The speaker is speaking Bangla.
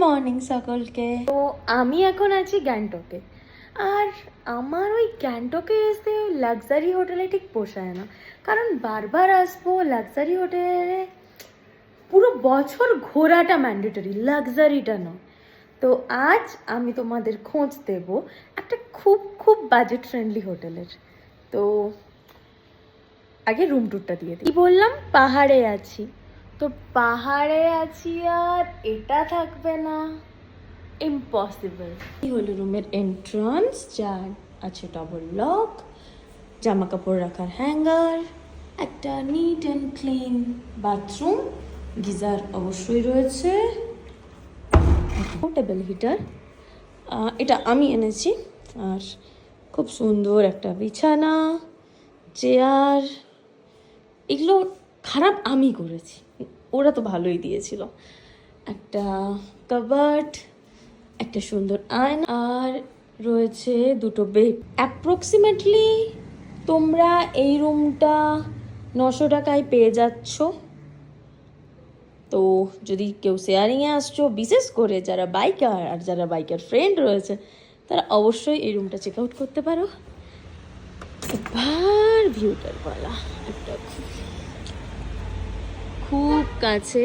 মর্নিং সকলকে। তো আমি এখন আছি গ্যাংটকে। আর আমার ওই গ্যাংটকে এসে লাক্সারি হোটেলে ঠিক পোষায় না। কারণ বারবার আসব লাক্সারি হোটেলে, পুরো বছর ঘোরাটা ম্যান্ডেটরি, লাক্সারিটা নয়। তো আজ আমি তোমাদের খোঁজ দেব একটা খুব খুব বাজেট ফ্রেন্ডলি হোটেলের। তো আগে রুম ট্যুরটা দিয়ে দিই। বললাম? পাহাড়ে আছি। তো পাহাড়ে আছি আর এটা থাকবে না। ইম্পসিবল এই হলো রুমের এন্ট্রান্স যার আছে ডবল লক জামা কাপড় রাখার হ্যাঙ্গার একটা neat and clean bathroom geyser অবশ্যই রয়েছে। টেবিল হিটার এটা আমি এনেছি, আর খুব সুন্দর একটা বিছানা চেয়ার এগুলো খারাপ আমি করেছি। ওরা তো ভালোই দিয়েছিল। একটা কাবার্ড, একটা সুন্দর আয়না, আর রয়েছে দুটো বেড। অ্যাপ্রক্সিমেটলি তোমরা এই রুমটা নশো টাকায় পেয়ে যাচ্ছ। তো যদি কেউ শেয়ারিংয়ে আসছো, বিশেষ করে যারা বাইকার আর যারা বাইকার ফ্রেন্ড রয়েছে, তারা অবশ্যই এই রুমটা চেক আউট করতে পারো। ভিউটার বলা একটা খুব কাছে